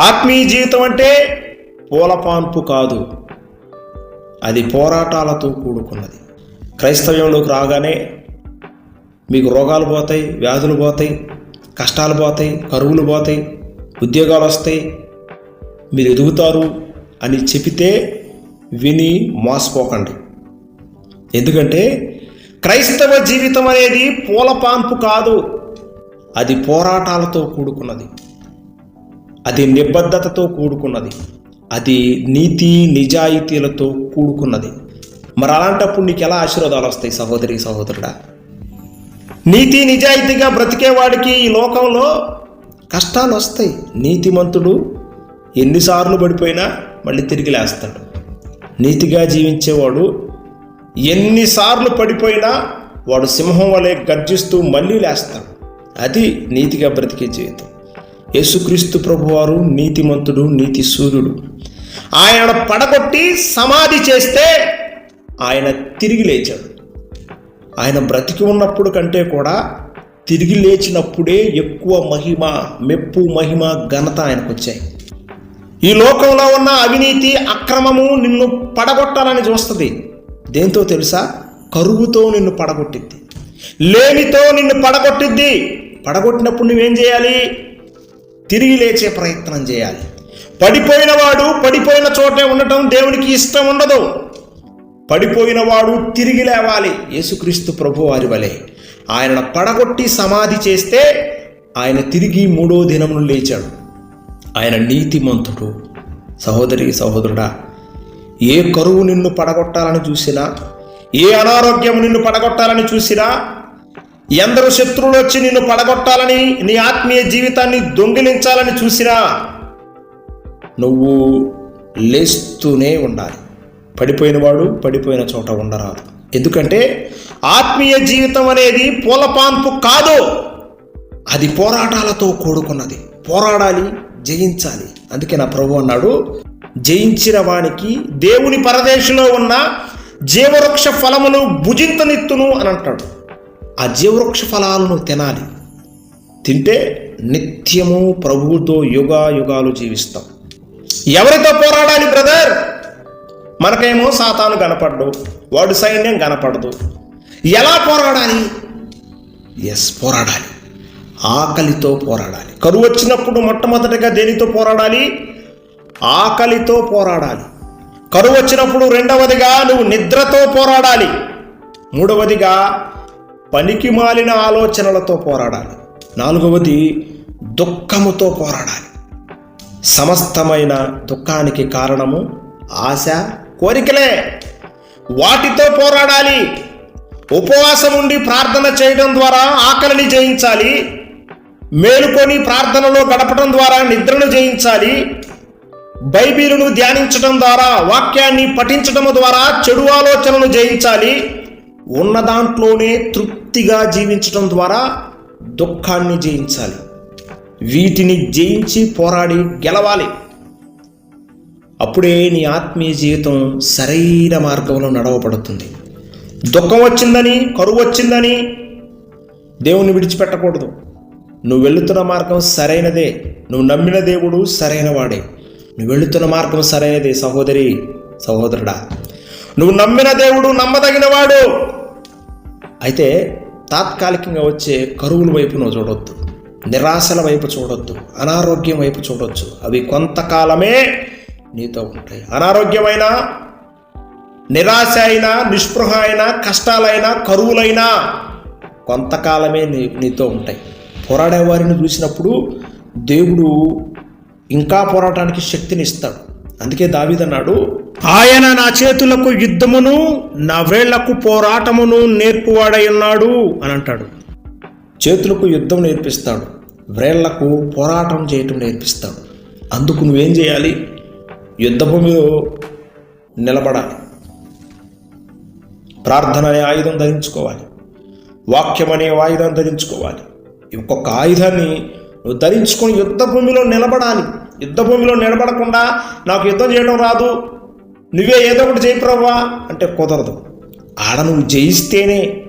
ఆత్మీయ జీవితం అంటే పూలపాన్పు కాదు. అది పోరాటాలతో కూడుకున్నది. క్రైస్తవ్యంలోకి రాగానే మీకు రోగాలు పోతాయి వ్యాధులు పోతాయి కష్టాలు పోతాయి కరువులు పోతాయి ఉద్యోగాలు వస్తాయి. మీరు ఎదుగుతారు అని చెబితే విని మోసపోకండి. ఎందుకంటే క్రైస్తవ జీవితం అనేది పూలపాన్పు కాదు. అది పోరాటాలతో కూడుకున్నది. అది నిబద్ధతతో కూడుకున్నది. అది నీతి నిజాయితీలతో కూడుకున్నది. మరి అలాంటప్పుడు నీకు ఎలా ఆశీర్వాదాలు వస్తాయి సహోదరి సహోదరుడా? నీతి నిజాయితీగా బ్రతికేవాడికి ఈ లోకంలో కష్టాలు వస్తాయి. నీతిమంతుడు ఎన్నిసార్లు పడిపోయినా మళ్ళీ తిరిగి లేస్తాడు. నీతిగా జీవించేవాడు ఎన్నిసార్లు పడిపోయినా వాడు సింహం వలె గర్జిస్తూ మళ్ళీ లేస్తాడు. అది నీతిగా బ్రతికే జీవితం. యేసుక్రీస్తు ప్రభువారు నీతిమంతుడు నీతి సూర్యుడు ఆయన పడగొట్టి సమాధి చేస్తే ఆయన తిరిగి లేచాడు. ఆయన బ్రతికి ఉన్నప్పుడు కంటే కూడా తిరిగి లేచినప్పుడే ఎక్కువ మహిమ మెప్పు మహిమ ఘనత ఆయనకు వచ్చాయి ఈ లోకంలో ఉన్న అవినీతి అక్రమము నిన్ను పడగొట్టాలని చూస్తుంది. దేంతో తెలుసా? కరువుతో నిన్ను పడగొట్టిద్ది. లేమితో నిన్ను పడగొట్టిద్ది. పడగొట్టినప్పుడు నువ్వేం చేయాలి? తిరిగి లేచే ప్రయత్నం చేయాలి. పడిపోయిన వాడు పడిపోయిన చోటే ఉండటం దేవునికి ఇష్టం ఉండదు. పడిపోయిన వాడు తిరిగి లేవాలి యేసుక్రీస్తు ప్రభు వారి వలె. ఆయనను పడగొట్టి సమాధి చేస్తే ఆయన తిరిగి మూడో దినమును లేచాడు. ఆయన నీతిమంతుడు. సహోదరి సహోదరుడా ఏ కరువు నిన్ను పడగొట్టాలని చూసినా ఏ అనారోగ్యం నిన్ను పడగొట్టాలని చూసినా ఎందరు శత్రువులు వచ్చి నిన్ను పడగొట్టాలని నీ ఆత్మీయ జీవితాన్ని దొంగిలించాలని చూసినా నువ్వు లేస్తూనే ఉండాలి. పడిపోయినవాడు పడిపోయిన చోట ఉండరాదు. ఎందుకంటే ఆత్మీయ జీవితం అనేది పూలపాన్పు కాదు. అది పోరాటాలతో కూడుకున్నది. పోరాడాలి జయించాలి. అందుకే నా ప్రభు అన్నాడు జయించిన వానికి దేవుని పరదేశంలో ఉన్న జీవవృక్ష ఫలమును భుజింతనిత్తును అని అంటాడు. ఆ ఫలాలను తినాలి. తింటే నిత్యము ప్రభువుతో యుగా యుగాలు జీవిస్తాం. ఎవరితో పోరాడాలి బ్రదర్? మనకేమో సాతాను కనపడ్డు వాడు సైన్యం కనపడదు. ఎలా పోరాడాలి? ఎస్ పోరాడాలి. ఆకలితో పోరాడాలి. కరువు వచ్చినప్పుడు మొట్టమొదటిగా దేనితో పోరాడాలి? ఆకలితో పోరాడాలి. కరువు వచ్చినప్పుడు రెండవదిగా నువ్వు నిద్రతో పోరాడాలి. మూడవదిగా పనికి మాలిన ఆలోచనలతో పోరాడాలి. నాలుగవది దుఃఖముతో పోరాడాలి. సమస్తమైన దుఃఖానికి కారణము ఆశ కోరికలే. వాటితో పోరాడాలి. ఉపవాసం ఉండి ప్రార్థన చేయడం ద్వారా ఆకలిని జయించాలి. మేలుకొని ప్రార్థనలో గడపడం ద్వారా నిద్రను జయించాలి. బైబిలును ధ్యానించడం ద్వారా వాక్యాన్ని పఠించడం ద్వారా చెడు ఆలోచనను జయించాలి. ఉన్న దాంట్లోనే తృప్తిగా జీవించడం ద్వారా దుఃఖాన్ని జయించాలి. వీటిని జయించి పోరాడి గెలవాలి. అప్పుడే నీ ఆత్మీయ జీవితం సరైన మార్గంలో నడవబడుతుంది. దుఃఖం వచ్చిందని కరువు వచ్చిందని దేవుని విడిచిపెట్టకూడదు. నువ్వు వెళుతున్న మార్గం సరైనదే. నువ్వు నమ్మిన దేవుడు సరైనవాడే నువ్వు వెళుతున్న మార్గం సరైనదే సహోదరి సహోదరుడా. నువ్వు నమ్మిన దేవుడు నమ్మదగినవాడు. అయితే తాత్కాలికంగా వచ్చే కరువుల వైపు నువ్వు చూడొద్దు. నిరాశల వైపు చూడొద్దు. అనారోగ్యం వైపు చూడొచ్చు. అవి కొంతకాలమే నీతో ఉంటాయి. అనారోగ్యమైన నిరాశ అయినా నిస్పృహ అయినా కష్టాలైనా కరువులైనా కొంతకాలమే నీ నీతో ఉంటాయి. పోరాడే వారిని చూసినప్పుడు దేవుడు ఇంకా పోరాటానికి శక్తిని ఇస్తాడు. అందుకే దావీదన్నాడు ఆయన నా చేతులకు యుద్ధమును నా వేళ్ళకు పోరాటమును నేర్పువాడై ఉన్నాడు అని అంటాడు. చేతులకు యుద్ధం నేర్పిస్తాడు వ్రేళ్ళకు పోరాటం చేయటం నేర్పిస్తాడు. అందుకు నువ్వేం చేయాలి? యుద్ధభూమిలో నిలబడాలి. ప్రార్థన అనే ఆయుధం ధరించుకోవాలి. వాక్యం అనే ఆయుధం ధరించుకోవాలి. ఒక్కొక్క ఆయుధాన్ని నువ్వు ధరించుకొని యుద్ధ భూమిలో నిలబడాలి. యుద్ధ భూమిలో నిలబడకుండా నాకు యుద్ధం చేయడం రాదు. నువ్వే ఏదో ఒకటి చేయి ప్రభా అంటే కుదరదు. ఆడ నువ్వు జయిస్తేనే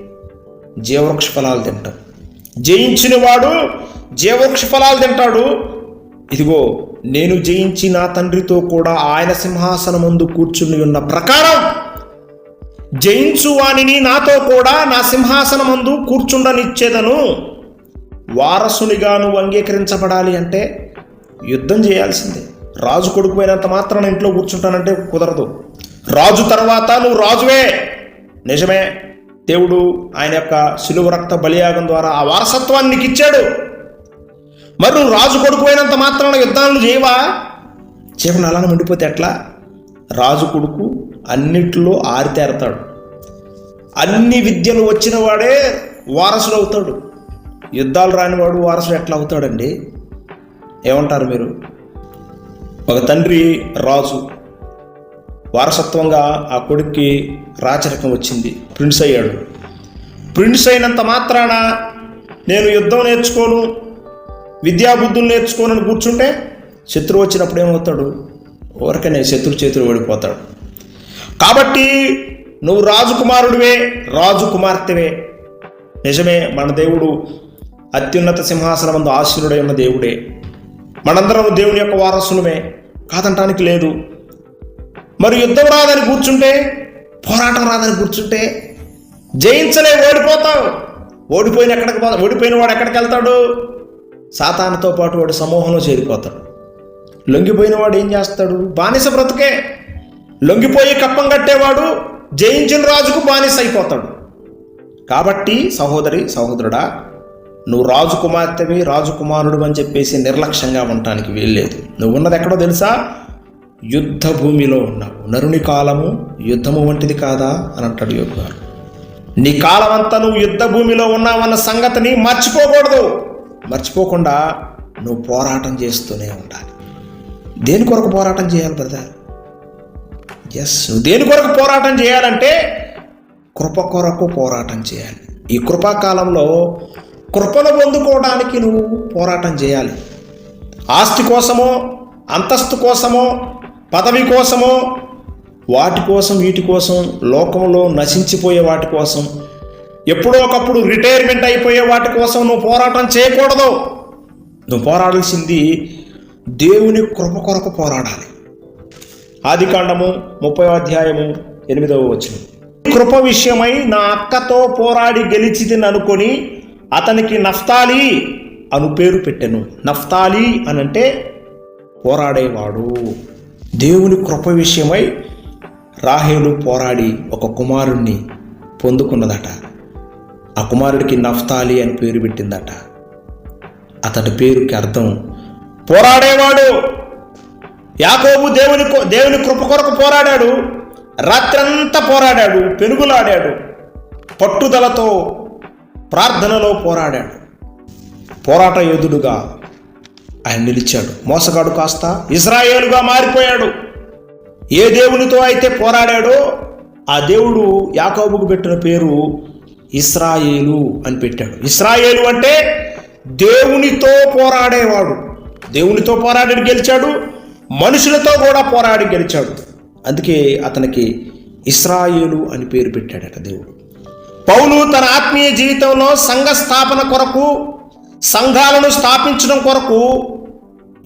జీవవృక్ష ఫలాలు తింటావు. జయించిన వాడు జీవవృక్ష ఫలాలు తింటాడు. ఇదిగో నేను జయించి నా తండ్రితో కూడా ఆయన సింహాసనం ముందు కూర్చుని ఉన్న ప్రకారం జయించు వానిని నాతో కూడా నా సింహాసనం ముందు కూర్చుండనిచ్చేదను. వారసునిగా నువ్వు అంగీకరించబడాలి అంటే యుద్ధం చేయాల్సిందే. రాజు కొడుకుపోయినంత మాత్రాన ఇంట్లో కూర్చుంటానంటే కుదరదు. రాజు తర్వాత నువ్వు రాజువే. నిజమే. దేవుడు ఆయన యొక్క శిలువ రక్త బలియాగం ద్వారా ఆ వారసత్వాన్ని నీకు ఇచ్చాడు. మరి నువ్వు రాజు కొడుకుపోయినంత మాత్రాన యుద్ధాలను చేయవా? చేయకుండా అలానే ఉండిపోతే ఎట్లా? రాజు కొడుకు అన్నిట్లో ఆరితేరతాడు. అన్ని విద్యలు వచ్చిన వాడే వారసుడు అవుతాడు. యుద్ధాలు రానివాడు వారసుడు ఎట్లా అవుతాడండి? ఏమంటారు మీరు? ఒక తండ్రి రాజు. వారసత్వంగా ఆ కొడుక్కి రాచరికం వచ్చింది. ప్రిన్స్ అయ్యాడు. ప్రిన్స్ అయినంత మాత్రాన నేను యుద్ధం నేర్చుకోను విద్యాబుద్ధులు నేర్చుకోనని కూర్చుంటే శత్రువు వచ్చినప్పుడు ఏమవుతాడు? ఊరికనే శత్రు చేతులు ఓడిపోతాడు. కాబట్టి నువ్వు రాజకుమారుడివే రాజు కుమార్తెవే నిజమే మన దేవుడు అత్యున్నత సింహాసనమందు ఆశీనుడై ఉన్న దేవుడే. మనందరం దేవుని యొక్క వారసులమే కాదంటానికి లేదు. మరి యుద్ధం రాదని కూర్చుంటే పోరాటం రాదని కూర్చుంటే జయించలే ఓడిపోతావు ఓడిపోయిన ఎక్కడికి పో ఓడిపోయిన వాడు ఎక్కడికి వెళ్తాడు? సాతానుతో పాటు వాడు సమూహంలో చేరిపోతాడు. లొంగిపోయిన వాడు ఏం చేస్తాడు? బానిస బ్రతుకే. లొంగిపోయి కప్పం కట్టేవాడు జయించిన రాజుకు బానిస అయిపోతాడు. కాబట్టి సహోదరి సహోదరుడా నువ్వు రాజకుమార్తెవి రాజకుమారుడు అని చెప్పేసి నిర్లక్ష్యంగా ఉండటానికి వీల్లేదు. నువ్వు ఉన్నది ఎక్కడో తెలుసా? యుద్ధ భూమిలో ఉన్నావు. నరుని కాలము యుద్ధము వంటిది కాదా? అని అంటాడు యోగు గారు నీ కాలం అంతా నువ్వు యుద్ధ భూమిలో ఉన్నావన్న సంగతిని మర్చిపోకూడదు. మర్చిపోకుండా నువ్వు పోరాటం చేస్తూనే ఉండాలి. దేని కొరకు పోరాటం చేయాలి బ్రదర్? ఎస్ నువ్వు దేని కొరకు పోరాటం చేయాలంటే కృప కొరకు పోరాటం చేయాలి. ఈ కృపాకాలంలో కృపను పొందుకోవడానికి నువ్వు పోరాటం చేయాలి. ఆస్తి కోసమో అంతస్తు కోసమో పదవి కోసమో వాటి కోసం వీటి కోసం లోకంలో నశించిపోయే వాటి కోసం ఎప్పుడో ఒకప్పుడు రిటైర్మెంట్ అయిపోయే వాటి కోసం నువ్వు పోరాటం చేయకూడదు. నువ్వు పోరాడాల్సింది దేవుని కృప కొరకు పోరాడాలి. ఆది కాండము ముప్పై అధ్యాయము ఎనిమిదవ వచనం. కృప విషయమై నా అక్కతో పోరాడి గెలిచితిని అనుకొని అతనికి నఫ్తాలి అను పేరు పెట్టాను. నఫ్తాలి అనంటే పోరాడేవాడు. దేవుని కృప విషయమై రాహేలు పోరాడి ఒక కుమారుణ్ణి పొందుకున్నదట. ఆ కుమారుడికి నఫ్తాలి అని పేరు పెట్టిందట. అతడి పేరుకి అర్థం పోరాడేవాడు. యాకోబు దేవుని కొ- దేవుని కృప కొరకు పోరాడాడు. రాత్రంతా పోరాడాడు పెనుగులాడాడు. పట్టుదలతో ప్రార్థనలో పోరాడాడు. పోరాట యోధుడుగా ఆయన నిలిచాడు. మోసగాడు కాస్త ఇజ్రాయేలుగా మారిపోయాడు. ఏ దేవునితో అయితే పోరాడాడో ఆ దేవుడు యాకోబుకు పెట్టిన పేరు ఇస్రాయేలు అని పెట్టాడు. ఇస్రాయేలు అంటే దేవునితో పోరాడేవాడు. దేవునితో పోరాడి గెలిచాడు. మనుషులతో కూడా పోరాడి గెలిచాడు. అందుకే అతనికి ఇస్రాయేలు అని పేరు పెట్టాడట దేవుడు. పౌలు తన ఆత్మీయ జీవితంలో సంఘ స్థాపన కొరకు సంఘాలను స్థాపించడం కొరకు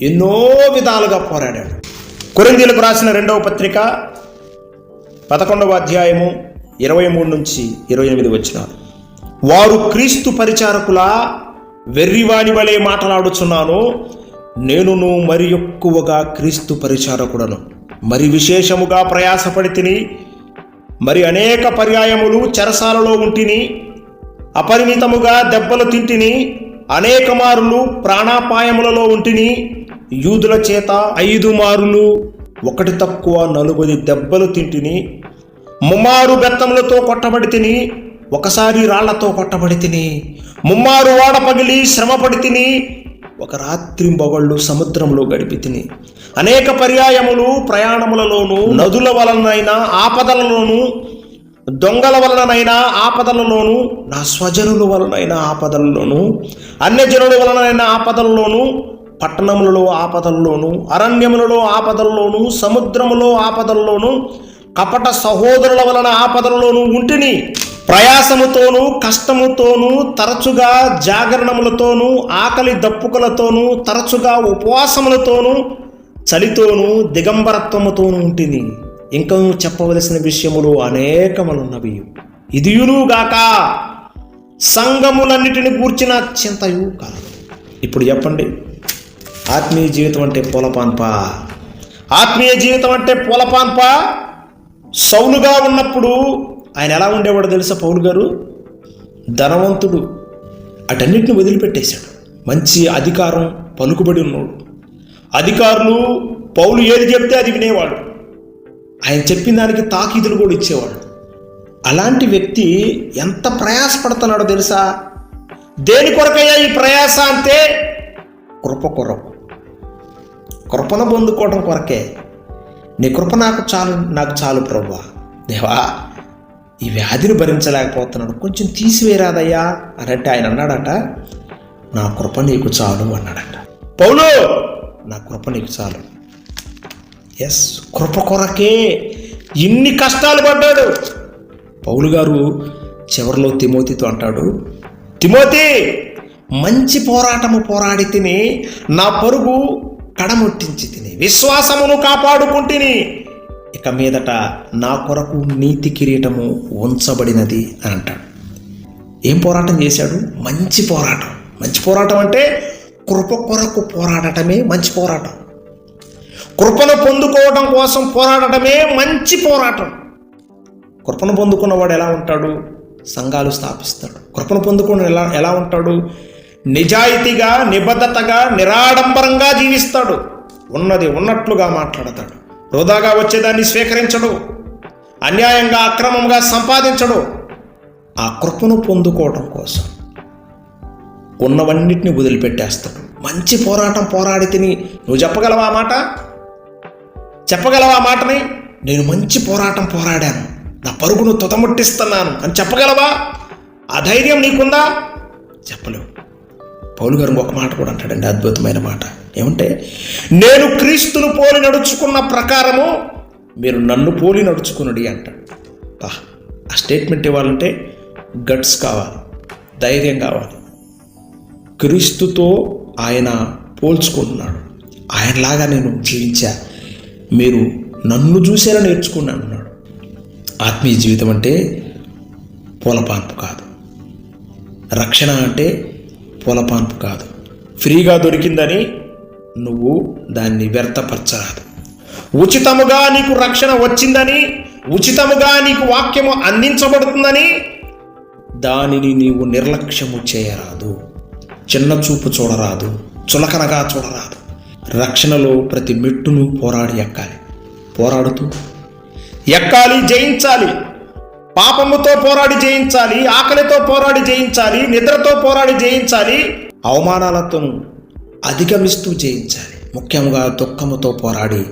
ఎన్నో విధాలుగా పోరాడాడు. కొరిందీలకు రాసిన రెండవ పత్రిక పదకొండవ అధ్యాయము ఇరవై మూడు నుంచి ఇరవై ఎనిమిది వచ్చిన వారు క్రీస్తు పరిచారకుల వెర్రివాణి వలె మాట్లాడుచున్నాను నేనును మరి ఎక్కువగా క్రీస్తు పరిచారకుడను. మరి విశేషముగా ప్రయాసపడి తిని మరి అనేక పర్యాయములు చెరసాలలో ఉంటిని అపరిమితముగా దెబ్బలు తింటిని అనేక మారులు ప్రాణాపాయములలో ఉంటిని యూదుల చేత ఐదు మారులు ఒకటి తక్కువ నలుగుది దెబ్బలు తింటిని ముమ్మారు బెత్తములతో కొట్టబడి తిని ఒకసారి రాళ్ళతో కొట్టబడి తిని ముమ్మారు వాడ పగిలి శ్రమపడి తిని ఒక రాత్రి మొగళ్ళు సముద్రంలో గడిపి తిని. అనేక పర్యాయములు ప్రయాణములలోనూ నదుల వలనైనా ఆపదలలోనూ దొంగల వలనైనా ఆపదలలోనూ నా స్వజనుల వలనైనా ఆపదలలోనూ అన్యజనుల వలనైనా ఆపదలలోనూ పట్టణములలో ఆపదల్లోనూ అరణ్యములలో ఆపదల్లోనూ సముద్రములో ఆపదల్లోనూ కపట సహోదరుల వలన ఆపదలలోనూ ఉంటిని. ప్రయాసముతోనూ కష్టముతోనూ తరచుగా జాగరణములతోనూ ఆకలి దప్పుకలతోనూ తరచుగా ఉపవాసములతోనూ చలితోనూ దిగంబరత్వముతోనూ ఉంటుంది ఇంకా చెప్పవలసిన విషయములు అనేకములున్నవి. ఇదియునుగాక సంఘములన్నిటిని కూర్చిన చింతయు కాదు. ఇప్పుడు చెప్పండి. ఆత్మీయ జీవితం అంటే పూలపాన్ప. ఆత్మీయ జీవితం అంటే పూలపాన్ప. సౌలుగా ఉన్నప్పుడు ఆయన ఎలా ఉండేవాడో తెలుసా? పౌలు గారు ధనవంతుడు. అటన్నిటిని వదిలిపెట్టేశాడు. మంచి అధికారం పలుకుబడి ఉన్నాడు. అధికారులు పౌలు ఏది చెప్తే అది వినేవాడు. ఆయన చెప్పిన దానికి తాకీదులు కూడా ఇచ్చేవాడు. అలాంటి వ్యక్తి ఎంత ప్రయాసపడుతున్నాడో తెలుసా? దేని కొరకయ్యా ఈ ప్రయాస అంటే కృప కొరకు. కృపను పొందుకోవడం కొరకే. నీ కృప నాకు చాలు నాకు చాలు ప్రభా. దేవా ఈ వ్యాధిని భరించలేకపోతున్నాడు. కొంచెం తీసివేరాదయ్యా అని అంటే ఆయన అన్నాడట నా కృప నీకు చాలు అన్నాడట. పౌలు నా కృప నీకు చాలు. ఎస్ కృప కొరకే ఇన్ని కష్టాలు పడ్డాడు. పౌలు గారు చివరిలో తిమోతితో అంటాడు తిమోతి మంచి పోరాటము పోరాడి తిని నా పరుగు కడముట్టించి తిని విశ్వాసమును కాపాడుకుంటుని ఇక మీదట నా కొరకు నీతి కిరీటము ఉంచబడినది అని అంటాడు. ఏం పోరాటం చేశాడు? మంచి పోరాటం. మంచి పోరాటం అంటే కృప కొరకు పోరాడటమే మంచి పోరాటం. కృపను పొందుకోవడం కోసం పోరాడటమే మంచి పోరాటం. కృపను పొందుకున్నవాడు ఎలా ఉంటాడు? సంఘాలు స్థాపిస్తాడు. కృపను పొందుకున్న ఎలా ఎలా ఉంటాడు? నిజాయితీగా నిబద్ధతగా నిరాడంబరంగా జీవిస్తాడు. ఉన్నది ఉన్నట్లుగా మాట్లాడతాడు. వృధాగా వచ్చేదాన్ని స్వీకరించడు. అన్యాయంగా అక్రమంగా సంపాదించడు. ఆ కృపను పొందుకోవడం కోసం ఉన్నవన్నిటిని వదిలిపెట్టేస్తాడు. మంచి పోరాటం పోరాడి తిని నువ్వు చెప్పగలవా మాట? చెప్పగలవా మాటని? నేను మంచి పోరాటం పోరాడాను. నా పరుగును తుతముట్టిస్తున్నాను. అని చెప్పగలవా? ఆ ధైర్యం నీకుందా? చెప్పలేవు. పౌలు గారు ఒక మాట కూడా అంటాడండి అద్భుతమైన మాట. ఏమంటే నేను క్రీస్తును పోలి నడుచుకున్న ప్రకారము మీరు నన్ను పోలి నడుచుకున్నది అంటాడు. బా ఆ స్టేట్మెంట్ ఇవ్వాలంటే గట్స్ కావాలి ధైర్యం కావాలి. క్రీస్తుతో ఆయన పోల్చుకుంటున్నాడు. ఆయనలాగా నేను జీవించా. మీరు నన్ను చూసేలా నేర్చుకున్నాను అన్నాడు ఆత్మీయ జీవితం అంటే పూలపాన్పు కాదు. రక్షణ అంటే పొలపాన్పు కాదు. ఫ్రీగా దొరికిందని నువ్వు దాన్ని వ్యర్థపరచరాదు. ఉచితముగా నీకు రక్షణ వచ్చిందని ఉచితముగా నీకు వాక్యము అందించబడుతుందని దానిని నీవు నిర్లక్ష్యము చేయరాదు. చిన్న చూపు చూడరాదు చులకనగా చూడరాదు. రక్షణలో ప్రతి మెట్టును పోరాడి ఎక్కాలి. పోరాడుతూ ఎక్కాలి జయించాలి. పాపముతో పోరాడి జయించాలి ఆకలితో పోరాడి జయించాలి నిద్రతో పోరాడి జయించాలి అవమానాలతో అధిగమిస్తూ జయించాలి. ముఖ్యంగా దుఃఖముతో పోరాడి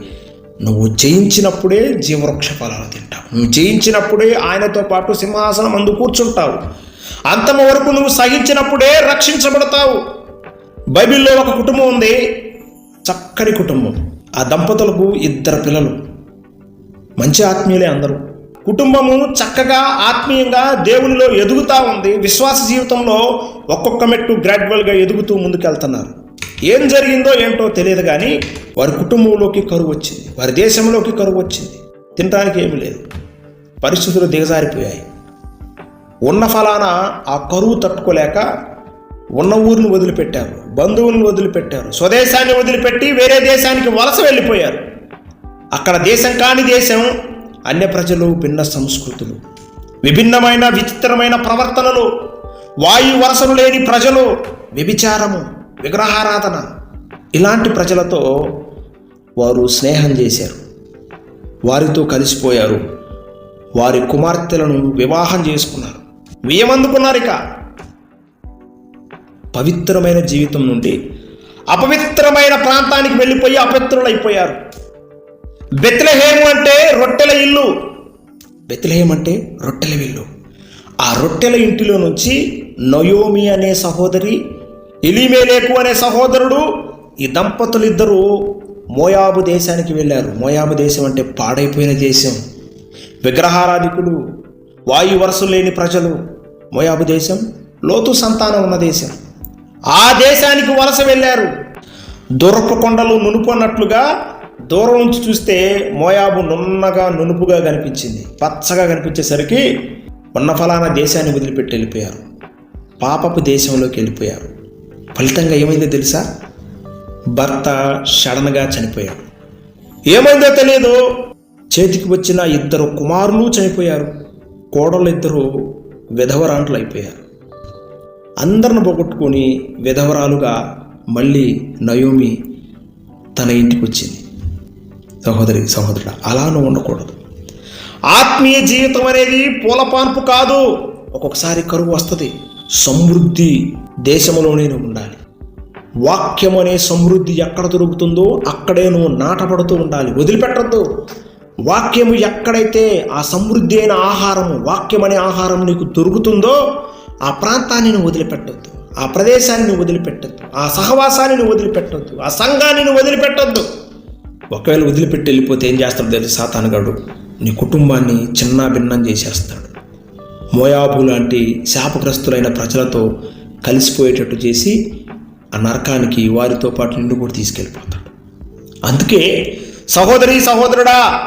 నువ్వు జయించినప్పుడే జీవవృక్ష ఫలాలు తింటావు. నువ్వు జయించినప్పుడే ఆయనతో పాటు సింహాసనం అందు కూర్చుంటావు. అంతమ వరకు నువ్వు సహించినప్పుడే రక్షించబడతావు. బైబిల్లో ఒక కుటుంబం ఉంది చక్కని కుటుంబం. ఆ దంపతులకు ఇద్దరు పిల్లలు మంచి ఆత్మీయులే అందరూ. కుటుంబము చక్కగా ఆత్మీయంగా దేవునిలో ఎదుగుతూ ఉంది. విశ్వాస జీవితంలో ఒక్కొక్క మెట్టు గ్రాడ్యువల్గా ఎదుగుతూ ముందుకెళ్తున్నారు. ఏం జరిగిందో ఏంటో తెలియదు కానీ వారి కుటుంబంలోకి కరువు వచ్చింది. వారి దేశంలోకి కరువు వచ్చింది. తినడానికి ఏమీ లేదు. పరిస్థితులు దిగజారిపోయాయి. ఉన్న ఫలానా ఆ కరువు తట్టుకోలేక ఉన్న ఊరిని వదిలిపెట్టారు. బంధువులను వదిలిపెట్టారు. స్వదేశాన్ని వదిలిపెట్టి వేరే దేశానికి వలస వెళ్ళిపోయారు. అక్కడ దేశం కాని దేశం అన్య ప్రజలు భిన్న సంస్కృతులు విభిన్నమైన విచిత్రమైన ప్రవర్తనలు వాయు వరసలు లేని ప్రజలు వ్యభిచారము విగ్రహారాధన. ఇలాంటి ప్రజలతో వారు స్నేహం చేశారు. వారితో కలిసిపోయారు. వారి కుమార్తెలను వివాహం చేసుకున్నారు. వియమందుకున్నారు ఇక. పవిత్రమైన జీవితం నుండి అపవిత్రమైన ప్రాంతానికి వెళ్ళిపోయి అపవిత్రులైపోయారు. బెత్లహేము అంటే రొట్టెల ఇల్లు. బెత్లహేం అంటే రొట్టెల ఇల్లు. ఆ రొట్టెల ఇంటిలో నుంచి నయోమి అనే సహోదరి ఎలిమేలేకు అనే సహోదరుడు ఈ దంపతులు ఇద్దరు మోయాబు దేశానికి వెళ్ళారు. మోయాబు దేశం అంటే పాడైపోయిన దేశం. విగ్రహారాధికులు వాయు వరసలు లేని ప్రజలు. మోయాబు దేశం లోతు సంతానం ఉన్న దేశం. ఆ దేశానికి వలస వెళ్ళారు. దొరపు కొండలు నునుపు అన్నట్లుగా దూరం నుంచి చూస్తే మోయాబు నున్నగా నునుపుగా కనిపించింది. పచ్చగా కనిపించేసరికి ఉన్న ఫలానా దేశాన్ని వదిలిపెట్టి వెళ్ళిపోయారు. పాపపు దేశంలోకి వెళ్ళిపోయారు. ఫలితంగా ఏమైందో తెలుసా? భర్త సడన్గా చనిపోయాడు ఏమైందో తెలియదు చేతికి వచ్చిన ఇద్దరు కుమారులు చనిపోయారు. కోడలు ఇద్దరు విధవరాంట్లు అయిపోయారు. అందరిని పోగొట్టుకొని విధవరాలుగా మళ్ళీ నయోమి తన ఇంటికి వచ్చింది. సహోదరి సహోదరుడు అలా నువ్వు ఉండకూడదు. ఆత్మీయ జీవితం అనేది పూలపాన్పు కాదు. ఒక్కొక్కసారి కరువు వస్తుంది. సమృద్ధి దేశంలోనే నువ్వు ఉండాలి. వాక్యం అనే సమృద్ధి ఎక్కడ దొరుకుతుందో అక్కడే నువ్వు నాటపడుతూ ఉండాలి. వదిలిపెట్టద్దు. వాక్యము ఎక్కడైతే ఆ సమృద్ధి అయిన ఆహారము వాక్యం అనే ఆహారం నీకు దొరుకుతుందో ఆ ప్రాంతాన్ని నువ్వు వదిలిపెట్టొద్దు. ఆ ప్రదేశాన్ని నువ్వు వదిలిపెట్టొద్దు. ఆ సహవాసాన్ని నువ్వు వదిలిపెట్టొద్దు. ఆ సంఘాన్ని నువ్వు వదిలిపెట్టొద్దు. ఒకవేళ వదిలిపెట్టి వెళ్ళిపోతే ఏం చేస్తాడు తెలుసు? సాతానగాడు నీ కుటుంబాన్ని చిన్న భిన్నం చేసేస్తాడు. మోయాబు లాంటి శాపగ్రస్తులైన ప్రజలతో కలిసిపోయేటట్టు చేసి ఆ నరకానికి వారితో పాటు నిన్ను కూడా తీసుకెళ్ళిపోతాడు. అందుకే సహోదరి సహోదరుడా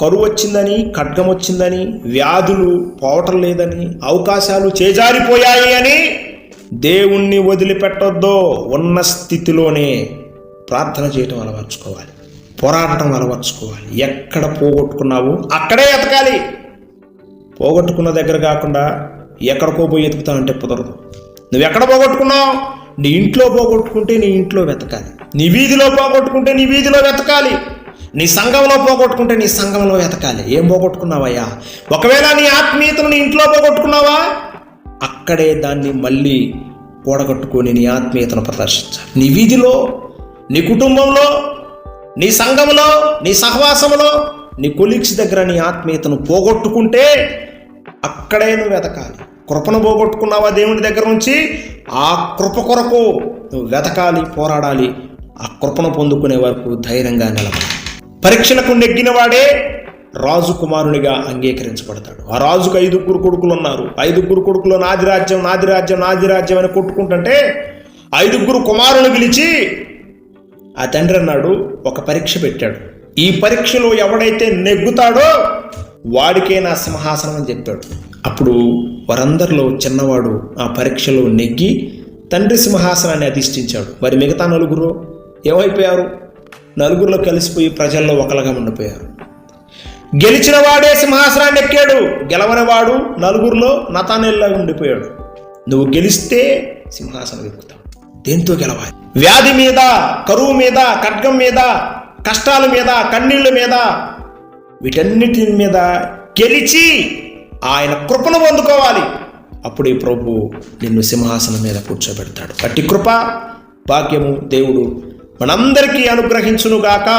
కరువు వచ్చిందని ఖడ్గం వచ్చిందని వ్యాధులు పోవటం లేదని అవకాశాలు చేజారిపోయాయి అని దేవుణ్ణి వదిలిపెట్టొద్దో. ఉన్న స్థితిలోనే ప్రార్థన చేయటం అలవర్చుకోవాలి. పోరాడటం అలవర్చుకోవాలి. ఎక్కడ పోగొట్టుకున్నావు అక్కడే ఎతకాలి. పోగొట్టుకున్న దగ్గర కాకుండా ఎక్కడికో పోయి ఎతుకుతానంటే కుదరదు. నువ్వు ఎక్కడ పోగొట్టుకున్నావు? నీ ఇంట్లో పోగొట్టుకుంటే నీ ఇంట్లో వెతకాలి. నీ వీధిలో పోగొట్టుకుంటే నీ వీధిలో వెతకాలి. నీ సంఘంలో పోగొట్టుకుంటే నీ సంఘంలో వెతకాలి. ఏం పోగొట్టుకున్నావయ్యా? ఒకవేళ నీ ఆత్మీయతను నీ ఇంట్లో పోగొట్టుకున్నావా? అక్కడే దాన్ని మళ్ళీ కూడగట్టుకొని నీ ఆత్మీయతను ప్రదర్శించాలి. నీ వీధిలో నీ కుటుంబంలో నీ సంఘములో నీ సహవాసములో నీ కొలీగ్స్ దగ్గర నీ ఆత్మీయతను పోగొట్టుకుంటే అక్కడే నువ్వు వెతకాలి. కృపను పోగొట్టుకున్నావా దేవుని దగ్గర నుంచి? ఆ కృప కొరకు నువ్వు వెతకాలి పోరాడాలి. ఆ కృపను పొందుకునే వరకు ధైర్యంగా నిలబడాలి. పరీక్షలకు నెగ్గినవాడే రాజు కుమారునిగా అంగీకరించబడతాడు. ఆ రాజుకు ఐదుగురు కొడుకులు ఉన్నారు ఐదుగురు కొడుకులు నాది రాజ్యం నాది రాజ్యం నాది రాజ్యం అని కొట్టుకుంటుంటే ఐదుగురు కుమారుని పిలిచి ఆ తండ్రి అన్నాడు ఒక పరీక్ష పెట్టాడు. ఈ పరీక్షలో ఎవడైతే నెగ్గుతాడో వాడికే నా సింహాసనం అని చెప్పాడు అప్పుడు వారందరిలో చిన్నవాడు ఆ పరీక్షలో నెగ్గి తండ్రి సింహాసనాన్ని అధిష్ఠించాడు. మరి మిగతా నలుగురు ఏమైపోయారు? నలుగురిలో కలిసిపోయి ప్రజల్లో ఒకలుగా ఉండిపోయారు. గెలిచిన వాడే సింహాసనాన్ని ఎక్కాడు. గెలవని వాడు నలుగురిలో నతానేల్లా ఉండిపోయాడు. నువ్వు గెలిస్తే సింహాసనం ఎక్కుతావు దేంతో గెలవాలి? వ్యాధి మీద కరువు మీద ఖడ్గం మీద కష్టాల మీద కన్నీళ్ళ మీద వీటన్నిటి మీద గెలిచి ఆయన కృపను పొందుకోవాలి. అప్పుడే ప్రభు నిన్ను సింహాసనం మీద కూర్చోబెడతాడు. అట్టి కృప భాగ్యము దేవుడు మనందరికీ అనుగ్రహించునుగాక.